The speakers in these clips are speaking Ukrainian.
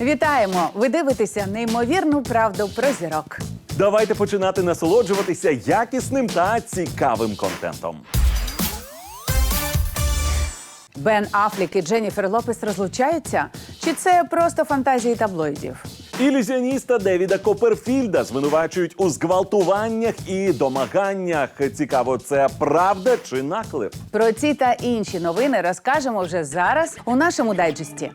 Вітаємо! Ви дивитеся неймовірну правду про зірок. Давайте починати насолоджуватися якісним та цікавим контентом. Бен Афлік і Дженніфер Лопес розлучаються? Чи це просто фантазії таблоїдів? Ілюзіоніста Девіда Коперфільда звинувачують у зґвалтуваннях і домаганнях. Цікаво, це правда чи наклеп? Про ці та інші новини розкажемо вже зараз у нашому дайджесті.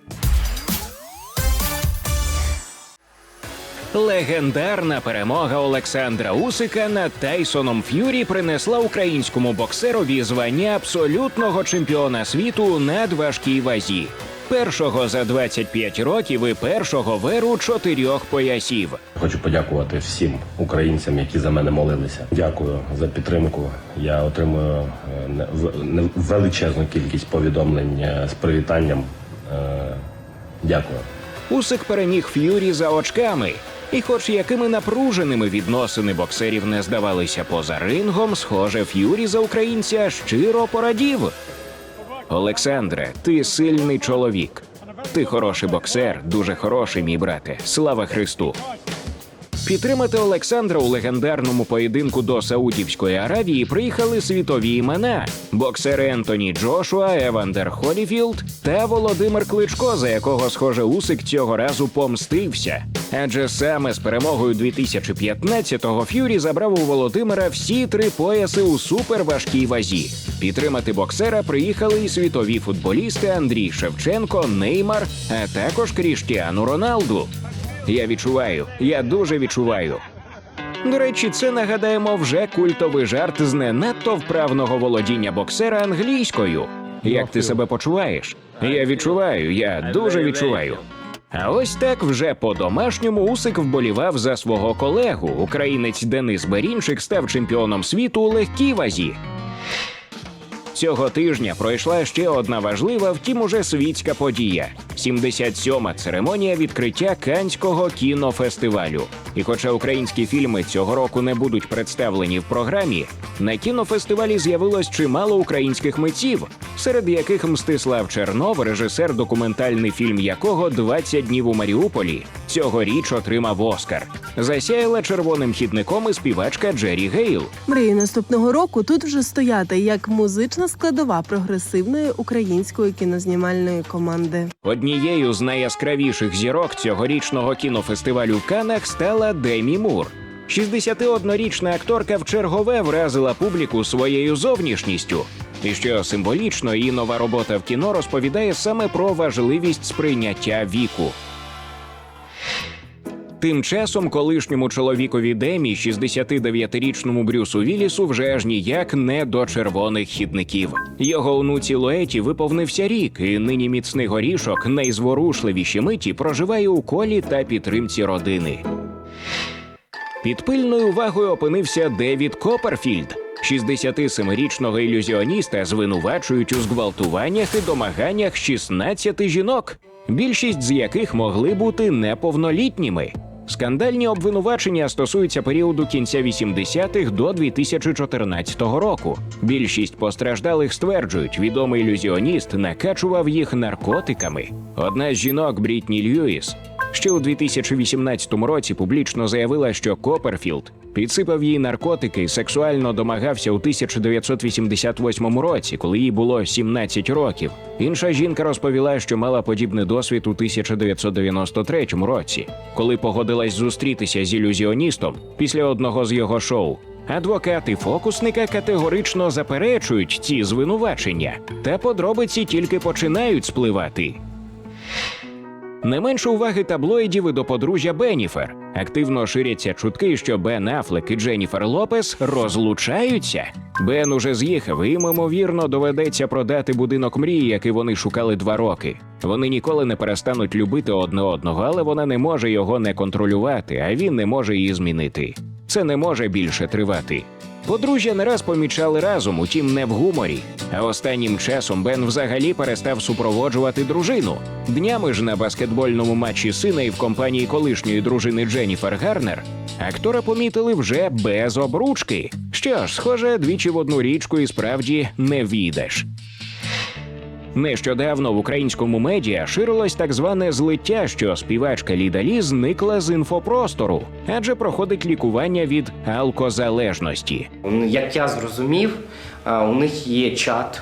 Легендарна перемога Олександра Усика над Тайсоном Ф'юрі принесла українському боксерові звання абсолютного чемпіона світу над важкій вазі. Першого за 25 років і першого в еру чотирьох поясів. Хочу подякувати всім українцям, які за мене молилися. Дякую за підтримку. Я отримую е, величезну кількість повідомлень е, з привітанням. Е, Дякую. Усик переміг Ф'юрі за очками. І, хоч якими напруженими відносини боксерів не здавалися поза рингом, схоже, Ф'юрі за українця щиро порадів. Олександре, ти сильний чоловік. Ти хороший боксер, дуже хороший, мій брате. Слава Христу! Підтримати Олександра у легендарному поєдинку до Саудівської Аравії приїхали світові імена: боксери Ентоні Джошуа, Евандер Холіфілд та Володимир Кличко, за якого, схоже, Усик цього разу помстився. Адже саме з перемогою 2015-го Ф'юрі забрав у Володимира всі три пояси у суперважкій вазі. Підтримати боксера приїхали і світові футболісти Андрій Шевченко, Неймар, а також Кріштіану Роналду. Я відчуваю, я дуже відчуваю. До речі, це нагадаємо вже культовий жарт з не надто вправного володіння боксера англійською. Як ти себе почуваєш? Я відчуваю, я дуже відчуваю. А ось так вже по-домашньому Усик вболівав за свого колегу. Українець Денис Берінчик став чемпіоном світу у легкій вазі. Цього тижня пройшла ще одна важлива, втім уже світська подія: 77-ма церемонія відкриття Канського кінофестивалю. І хоча українські фільми цього року не будуть представлені в програмі, на кінофестивалі з'явилось чимало українських митців, серед яких Мстислав Чернов, режисер, документальний фільм якого «20 днів у Маріуполі, цьогоріч отримав Оскар. Засяяла червоним хідником і співачка Джері Гейл. Мрію наступного року тут вже стояти як музична складова прогресивної української кінознімальної команди. Однією з найяскравіших зірок цьогорічного кінофестивалю в Канах стала Демі Мур. 61-річна акторка в чергове вразила публіку своєю зовнішністю. І що символічно, її нова робота в кіно розповідає саме про важливість сприйняття віку. Тим часом колишньому чоловікові Демі, 69-річному Брюсу Віллісу, вже аж ніяк не до червоних хідників. Його онуці Лоеті виповнився рік, і нині міцний горішок найзворушливіші миті проживає у колі та підтримці родини. Під пильною увагою опинився Девід Копперфільд. 67-річного ілюзіоніста звинувачують у зґвалтуваннях і домаганнях 16 жінок, більшість з яких могли бути неповнолітніми. Скандальні обвинувачення стосуються періоду кінця 80-х до 2014 року. Більшість постраждалих стверджують, відомий ілюзіоніст накачував їх наркотиками. Одна з жінок Брітні Льюіс ще у 2018 році публічно заявила, що Копперфілд підсипав їй наркотики і сексуально домагався у 1988 році, коли їй було 17 років. Інша жінка розповіла, що мала подібний досвід у 1993 році, коли погодилась зустрітися з ілюзіоністом після одного з його шоу. Адвокати фокусника категорично заперечують ці звинувачення, та подробиці тільки починають спливати. Не менше уваги таблоїдів і до подружжя Беніфер. Активно ширяться чутки, що Бен Афлек і Дженніфер Лопес розлучаються. Бен уже з'їхав, і їм, ймовірно, доведеться продати будинок мрії, який вони шукали два роки. Вони ніколи не перестануть любити одне одного, але вона не може його не контролювати, а він не може її змінити. Це не може більше тривати. Подружжя не раз помічали разом, утім не в гуморі. А останнім часом Бен взагалі перестав супроводжувати дружину. Днями ж на баскетбольному матчі сина і в компанії колишньої дружини Дженніфер Гарнер актора помітили вже без обручки. Що ж, схоже, двічі в одну річку і справді не війдеш. Нещодавно в українському медіа ширилось так зване злиття, що співачка Ліда Лі зникла з інфопростору, адже проходить лікування від алкозалежності. Як я зрозумів, у них є чат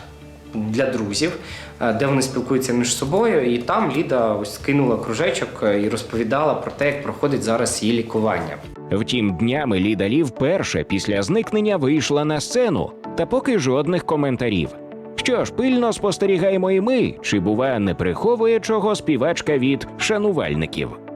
для друзів, де вони спілкуються між собою, і там Ліда ось скинула кружечок і розповідала про те, як проходить зараз її лікування. Втім, днями Ліда Лі вперше після зникнення вийшла на сцену, та поки жодних коментарів. Що ж, пильно спостерігаємо і ми, чи бува не приховує чого співачка від шанувальників.